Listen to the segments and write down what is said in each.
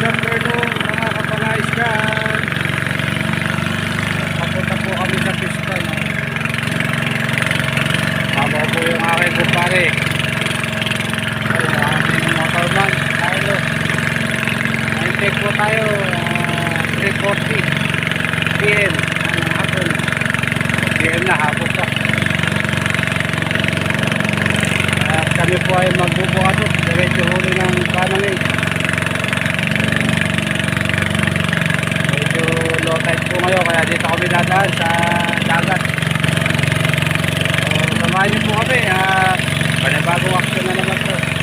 Gracias. kayo kaya dito kami dadaan sa dagat. So, samahan niyo po kami uh, panibagong action na naman po.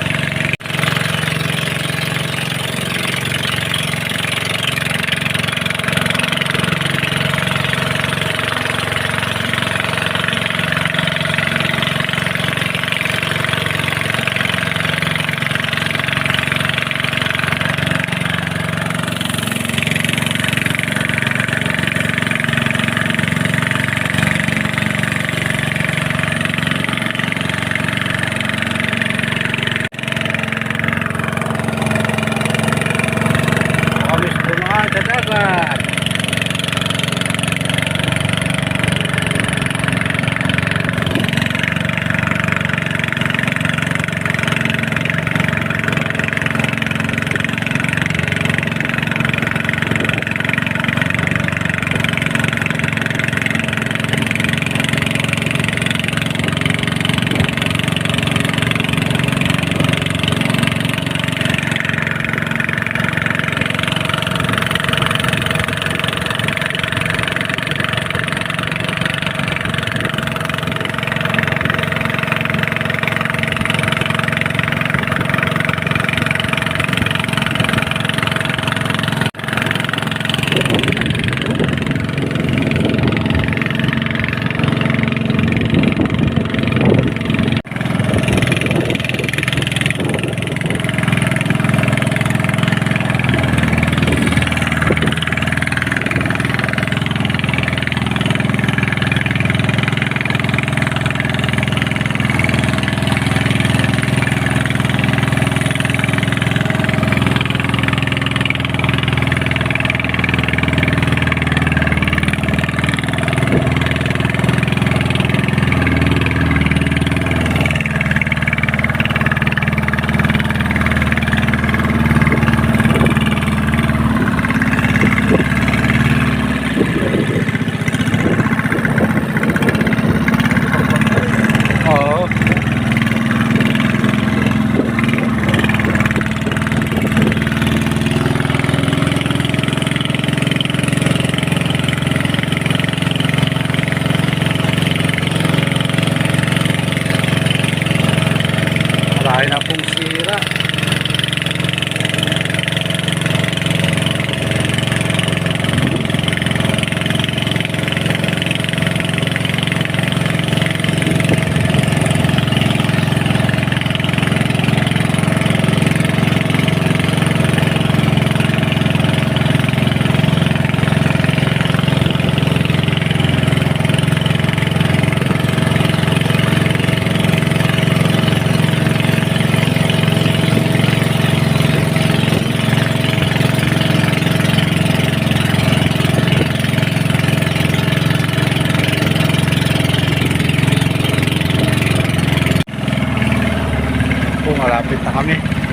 malapit na kami.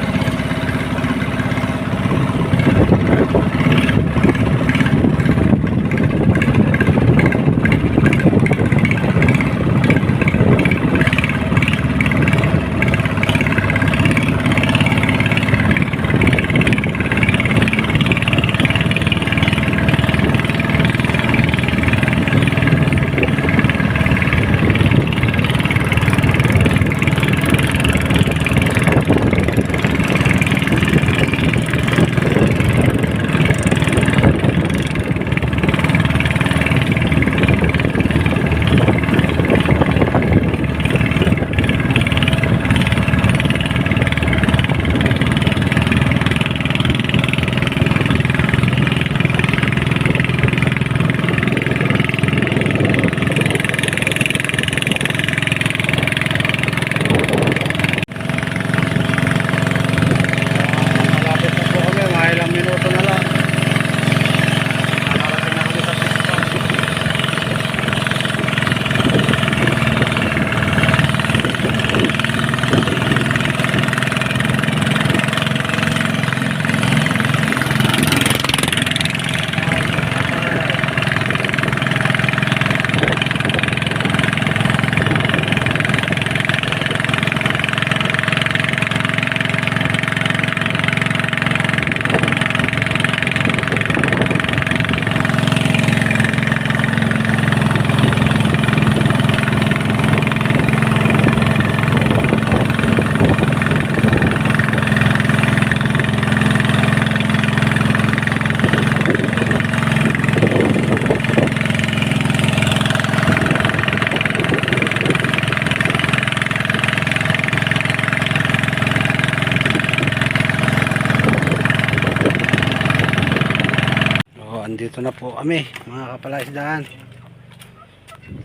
Andito na po kami mga kapalaisdaan.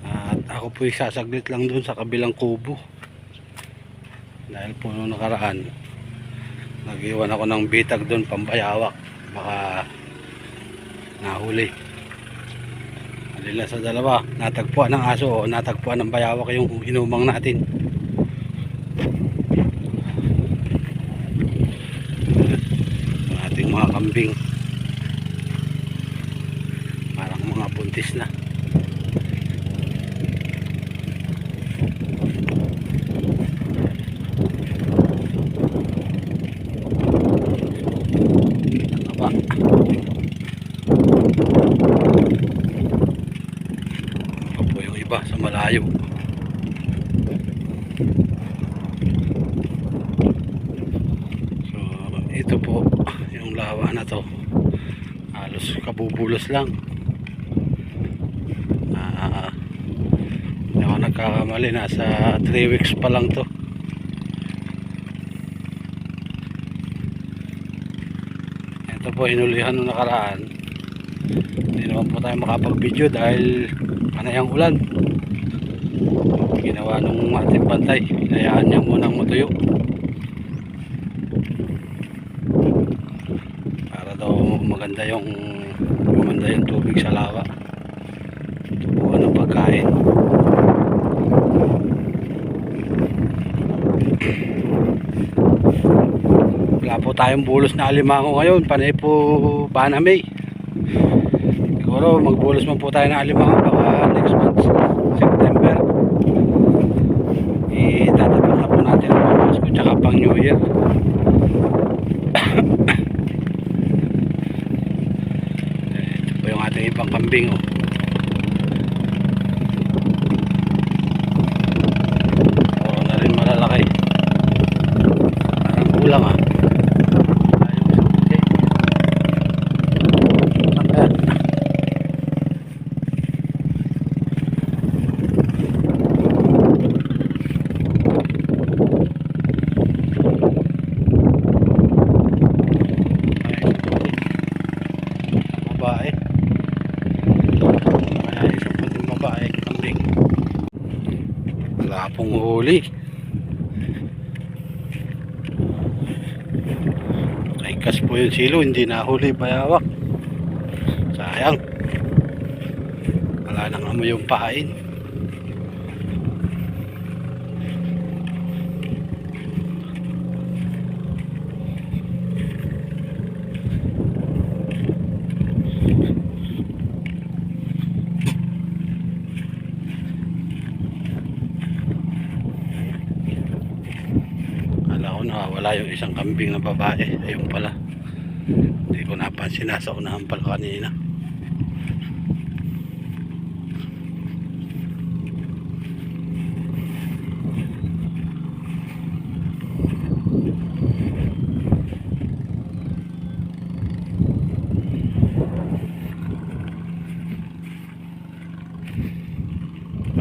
At ako po sasaglit lang dun sa kabilang kubo. Dahil po nung nakaraan, nag-iwan ako ng bitag dun pambayawak. Baka nahuli. Alila sa dalawa, natagpuan ng aso o natagpuan ng bayawak yung inumang natin. Ang ating mga kambing. Parang mga buntis na. Iba sa malayo. So, ito po yung lawa na to. Halos kabubulos lang. Ah, hindi ako nagkakamali. Nasa 3 weeks pa lang to. Ito po hinulihan nung nakaraan. Hindi naman po tayo makapag-video dahil panay ang ulan. Ginawa nung ating bantay. Hinayaan niya munang matuyo. Para daw maganda yung gumanda yung tubig sa lawa. Tubuan ng pagkain. Po tayong bulos na alimango ngayon. Panay po Banamay. Siguro magbulos man po tayo ng alimango baka next month, September. Itatapat na po natin ang Pasko tsaka pang New Year. Ito po yung ating ibang kambing. Oh. Puro na rin malalaki. Parang ah. Ayun, okay. Ayan. babae ay isa po din babae kambing wala pong huli ay kas po yung silo hindi nahuli bayawak sayang wala nang amoy yung ko nawawala yung isang kambing na babae. Ayun pala. Hindi ko napansin. Nasa unahan pala kanina.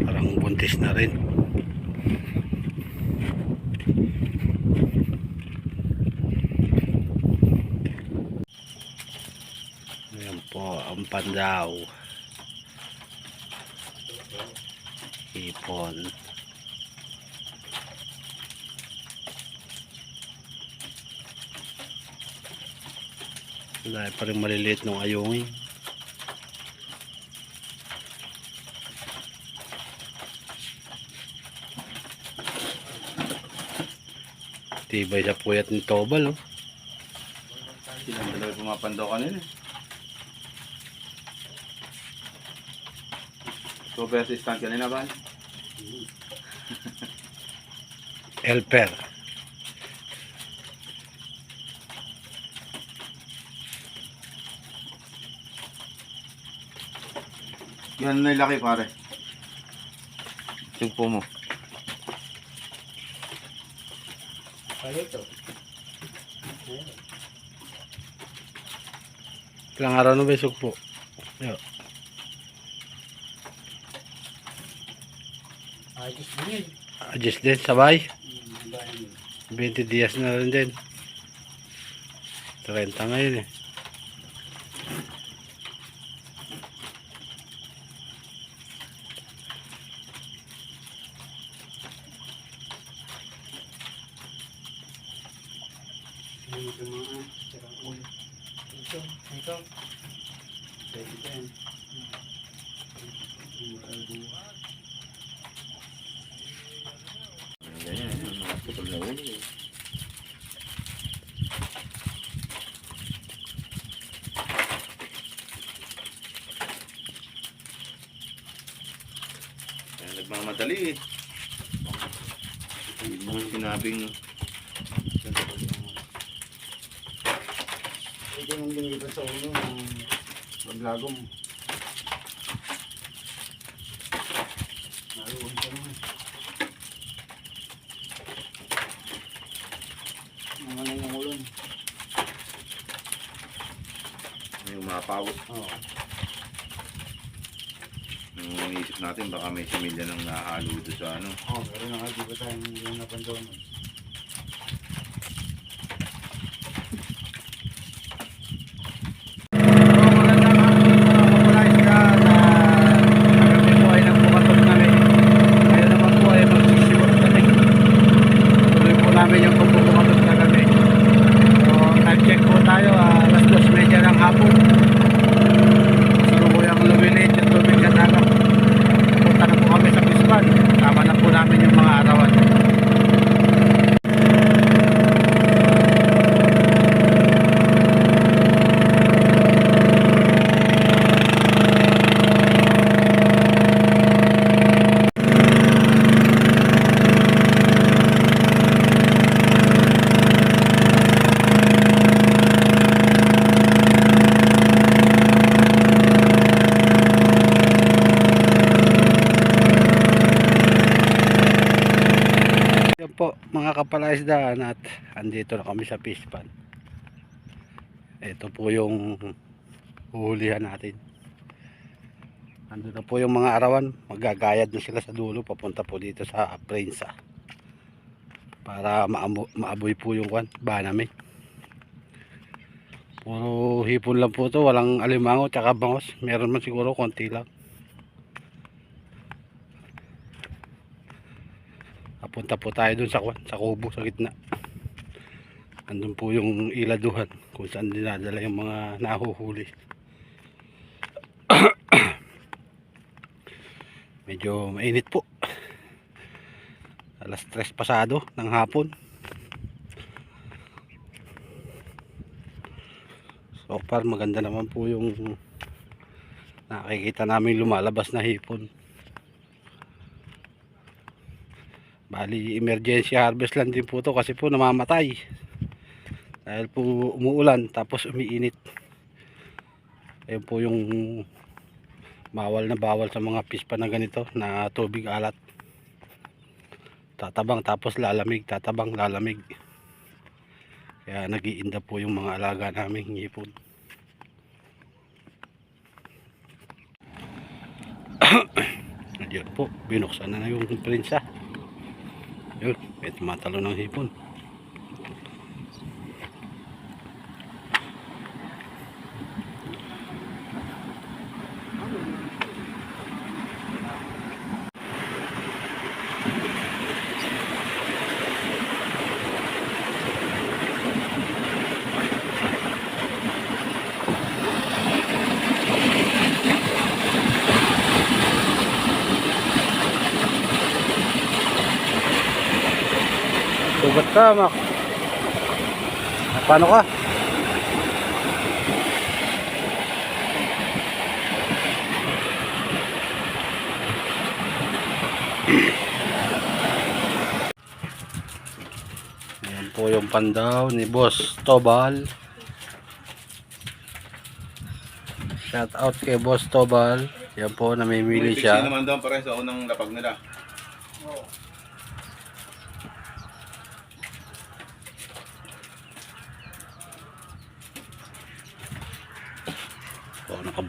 Parang buntis na rin. Ayan po, pandaw. Ipon. Dahil pa rin maliliit ng ayungin. Tibay sa puyat ng tobal, oh. Silang dalawa pumapandaw kanina. Two pesos stand kanina ba? Helper. Yan na laki pare. Sugpo mo. Ilang araw na ba yung sugpo? Yo. Ayos din. Adjust din, sabay. Hmm, ba yun? 20 dias na rin din. 30 ngayon eh. Hindi ito mga tsaka ulo. Ito, ito. Pwede ka yan. Yung kalbo. Ganyan, mga putol na ulo. eh. Nagmamadali eh. Hindi mo sinabing Ito yung ginagawa sa ulo ng maglagom. Naluwag ka naman. Mga nang ulo. yung mapawos. Oo. Yung isip natin baka may similya nang nahalo doon sa ano. Oo, pero nakaliba tayong yung napandaw. Kagabi po ay nagpukatot kami. Ngayon naman po ay magsisiwag kami. Tuloy po namin yung pagpupukatot kagabi. So, nag-check po tayo ah, alas 2.30 ng hapon. Salubuyang lumilit yung tubig sa dagat. Punta na po kami sa Bispan. Tama na po namin yung mga arawan. Yan po mga kapalaisdaan at andito na kami sa Pispan. Ito po yung huhulihan natin. Ando na po yung mga arawan. Magagayad na sila sa dulo. Papunta po dito sa Prinsa. Para maamo, maaboy po yung kwan. Banami. Puro hipon lang po to. Walang alimango tsaka bangos. Meron man siguro konti lang. Papunta po tayo dun sa sa kubo sa gitna. Andun po yung iladuhan kung saan dinadala yung mga nahuhuli. Medyo mainit po. Alas 3 pasado ng hapon. So far maganda naman po yung nakikita namin lumalabas na hipon. Bali, emergency harvest lang din po to kasi po namamatay. Dahil po umuulan tapos umiinit. Ayun po yung bawal na bawal sa mga pispa na ganito na tubig alat. Tatabang tapos lalamig, tatabang lalamig. Kaya nagiinda po yung mga alaga naming hipon. Diyan po, binuksan na na yung prinsa. Yun, may tumatalo ng hipon. Sugat ka, Mak. Ah, Paano ka? Ayan po yung pandaw ni Boss Tobal. Shout out kay Boss Tobal. Yan po, namimili siya. naman doon pare sa unang lapag nila. So,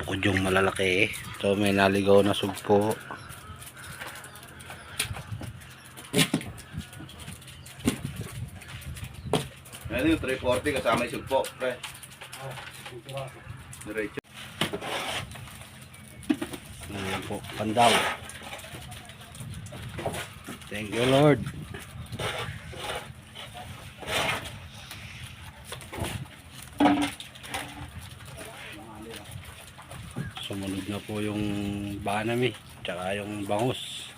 nakabukod yung malalaki. So, may naligaw na sugpo. Yan yung 340 kasama yung sugpo. Pre, diretso. Ayan po, pandaw. Thank you, Lord. Sumunod na po yung banami, tsaka yung bangus.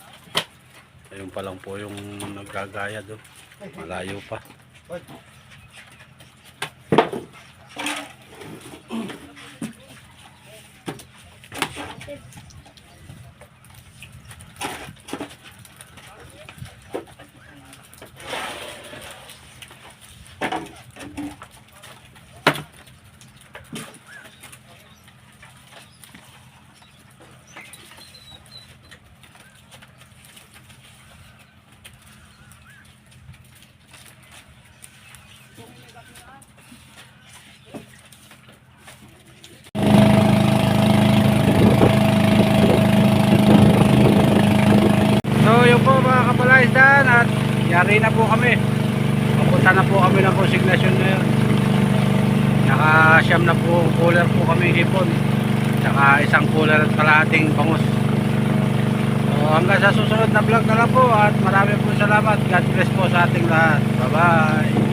Ayun pa lang po yung naggagaya doon. Malayo pa. So yun po mga kapalaisdan at yari na po kami. Papunta na po kami ng consignation ngayon. Nakasyam na po cooler po kami hipon. Tsaka isang cooler at kalahating bangus. So hanggang sa susunod na vlog na lang po at marami po salamat. God bless po sa ating lahat. Bye bye.